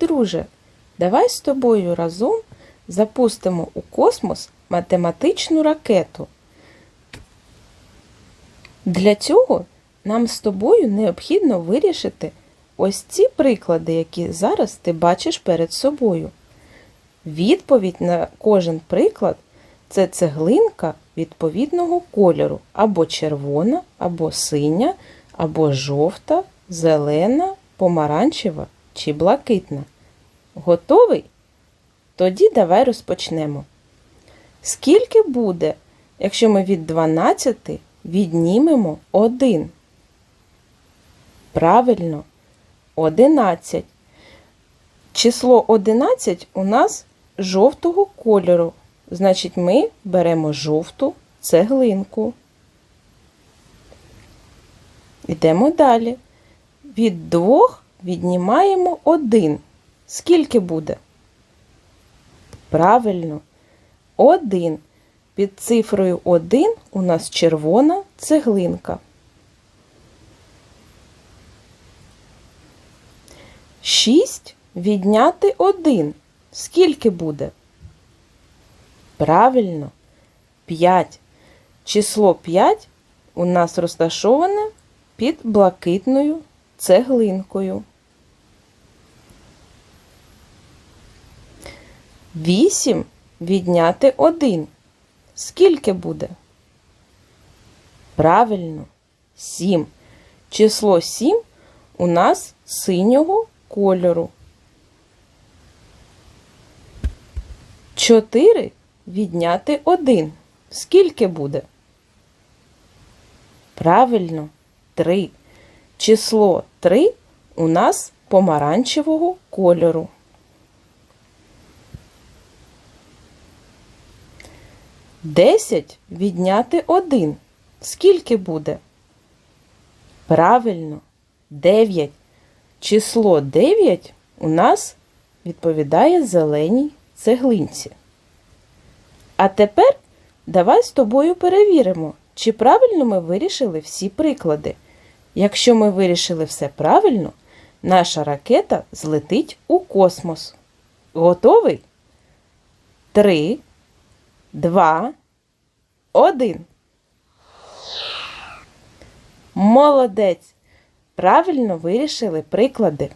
друже, давай з тобою разом запустимо у космос математичну ракету. Для цього нам з тобою необхідно вирішити ось ці приклади, які зараз ти бачиш перед собою. Відповідь на кожен приклад це цеглинка відповідного кольору або червона, або синя, або жовта, зелена, помаранчева чи блакитна. Готовий? Тоді давай розпочнемо. Скільки буде, якщо ми від 12 віднімемо 1? Правильно, 11. Число 11 у нас жовтого кольору. Значить, ми беремо жовту цеглинку. Йдемо далі. Від 2 віднімаємо 1. Скільки буде? Правильно, 1. Під цифрою 1 у нас червона цеглинка. Шість відняти один. Скільки буде? Правильно, 5. Число 5 у нас розташоване під блакитною цеглинкою. 8 відняти 1. Скільки буде? Правильно, 7. Число 7 у нас синього кольору. 4 відняти 1. Скільки буде? Правильно, 3. Число 3 у нас помаранчевого кольору. Десять відняти один. Скільки буде? Правильно, 9. Число 9 у нас відповідає зеленій цеглинці. А тепер давай з тобою перевіримо, чи правильно ми вирішили всі приклади. Якщо ми вирішили все правильно, наша ракета злетить у космос. Готовий? Три, два, один. Молодець! Правильно вирішили приклади.